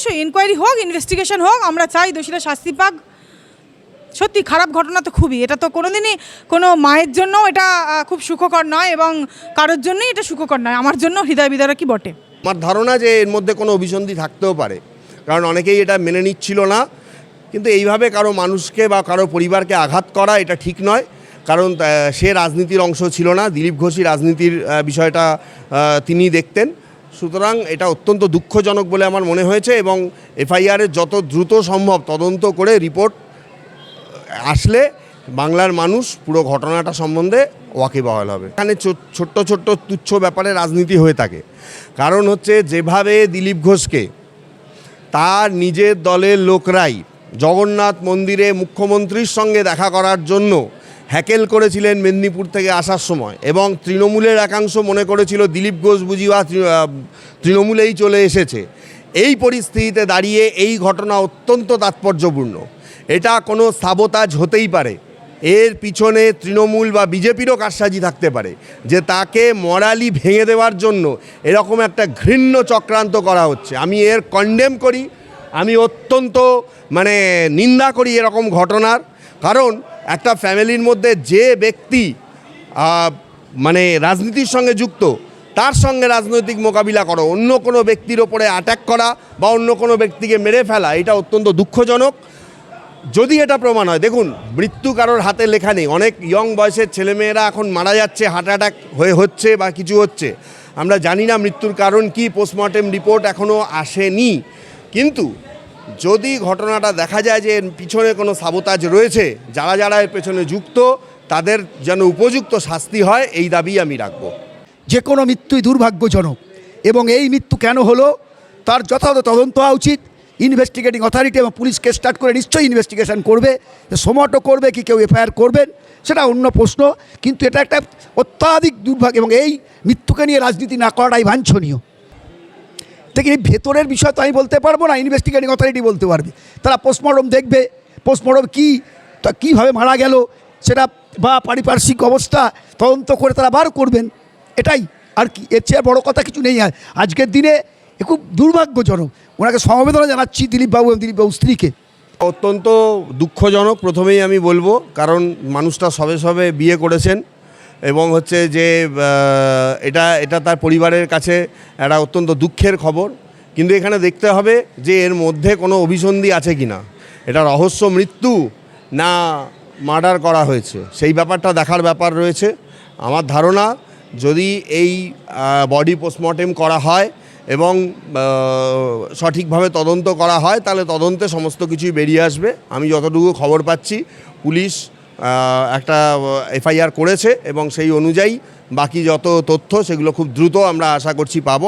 অবশ্যই ইনকোয়ারি হোক ইনভেস্টিগেশন হোক, আমরা চাই দোষীরা শাস্তি পাক। সত্যি খারাপ ঘটনা তো খুবই। এটা তো কোনোদিনই কোনো মায়ের জন্য এটা খুব সুখকর নয় এবং কারোর জন্যই এটা সুখকর নয়। আমার জন্য হৃদয় বিদারকই বটে। আমার ধারণা যে এর মধ্যে কোনো অভিসন্ধি থাকতেও পারে। কারণ অনেকেই এটা মেনে নিচ্ছিল না। কিন্তু এইভাবে কারও মানুষকে বা কারও পরিবারকে আঘাত করা এটা ঠিক নয়। কারণ সে রাজনীতির অংশ ছিল না। দিলীপ ঘোষই রাজনীতির বিষয়টা তিনি দেখতেন। সুতরাং এটা অত্যন্ত দুঃখজনক বলে আমার মনে হয়েছে এবং এফআইআরের যত দ্রুত সম্ভব তদন্ত করে রিপোর্ট আসলে বাংলার মানুষ পুরো ঘটনাটা সম্বন্ধে ওয়াকিবহাল হবে। এখানে ছোট্ট ছোট্ট তুচ্ছ ব্যাপারে রাজনীতি হয়ে থাকে। কারণ হচ্ছে যেভাবে দিলীপ ঘোষকে তার নিজের দলের লোকরাই জগন্নাথ মন্দিরে মুখ্যমন্ত্রীর সঙ্গে দেখা করার জন্য হ্যাকেল করেছিলেন মেদিনীপুর থেকে আসার সময় এবং তৃণমূলের একাংশ মনে করেছিল দিলীপ ঘোষ বুঝি বা তৃণমূলেই চলে এসেছে। এই পরিস্থিতিতে দাঁড়িয়ে এই ঘটনা অত্যন্ত তাৎপর্যপূর্ণ। এটা কোনো সাবতাজ হতেই পারে। এর পিছনে তৃণমূল বা বিজেপিরও কারসাজি থাকতে পারে যে তাকে মরালি ভেঙে দেওয়ার জন্য এরকম একটা ঘৃণ্য চক্রান্ত করা হচ্ছে। আমি এর কন্ডেম করি, আমি অত্যন্ত মানে নিন্দা করি এরকম ঘটনার। কারণ একটা ফ্যামিলির মধ্যে যে ব্যক্তি মানে রাজনীতির সঙ্গে যুক্ত, তার সঙ্গে রাজনৈতিক মোকাবিলা করো। অন্য কোনো ব্যক্তির ওপরে অ্যাটাক করা বা অন্য কোনো ব্যক্তিকে মেরে ফেলা, এটা অত্যন্ত দুঃখজনক। যদি এটা প্রমাণ হয়, দেখুন, মৃত্যু কারোর হাতে লেখা নেই। অনেক ইয়ং বয়সের ছেলেমেয়েরা এখন মারা যাচ্ছে হার্ট অ্যাটাক হয়ে হচ্ছে বা কিছু হচ্ছে। আমরা জানি না মৃত্যুর কারণ কি পোস্টমর্টেম রিপোর্ট এখনও আসেনি। কিন্তু যদি ঘটনাটা দেখা যায় যে পিছনে কোনো সাবতাজ রয়েছে, যারা যারা এর পেছনে যুক্ত, তাদের যেন উপযুক্ত শাস্তি হয়, এই দাবি আমি রাখব। যে কোনো মৃত্যুই দুর্ভাগ্যজনক, এবং এই মৃত্যু কেন হলো, তার যথাযথ তদন্ত হওয়া উচিত। ইনভেস্টিগেটিং অথরিটি এবং পুলিশকে স্টার্ট করে নিশ্চয়ই ইনভেস্টিগেশন করবে সোমটো করবে কি কেউ এফআইআর করবেন, সেটা অন্য প্রশ্ন। কিন্তু এটা একটা অত্যাধিক দুর্ভাগ্য, এবং এই মৃত্যুকে নিয়ে রাজনীতি না করাটাই বাঞ্ছনীয়। ঠিক এই ভেতরের বিষয় তো আমি বলতে পারব না ইনভেস্টিগেটিং অথরিটি বলতে পারবে। তারা পোস্টমর্টম দেখবে পোস্টমর্টম কী, তা কীভাবে মারা গেল, সেটা বা পারিপার্শ্বিক অবস্থা, তদন্ত করে তারা বার করবেন, এটাই আর কি। এর চেয়ে বড় কথা কিছু নেই। আর আজকের দিনে খুব দুর্ভাগ্যজনক, ওনাকে সমবেদনা জানাচ্ছি দিলীপবাবু এবং দিলীপবাবু স্ত্রীকে। অত্যন্ত দুঃখজনক, প্রথমেই আমি বলব, কারণ মানুষটা সবে সবে বিয়ে করেছেন। এবং হচ্ছে যে এটা এটা তার পরিবারের কাছে একটা অত্যন্ত দুঃখের খবর। কিন্তু এখানে দেখতে হবে যে, এর মধ্যে কোনো অভিসন্ধি আছে কি না এটা রহস্য মৃত্যু না মার্ডার করা হয়েছে। সেই ব্যাপারটা দেখার ব্যাপার রয়েছে। আমার ধারণা, যদি এই বডি পোস্টমর্টেম করা হয় এবং সঠিকভাবে তদন্ত করা হয়, তাহলে তদন্তে সমস্ত কিছুই বেরিয়ে আসবে। আমি যতটুকু খবর পাচ্ছি, পুলিশ একটা এফআইআর করেছে এবং সেই অনুযায়ী বাকি যত তথ্য সেগুলো খুব দ্রুত আমরা আশা করছি পাবো।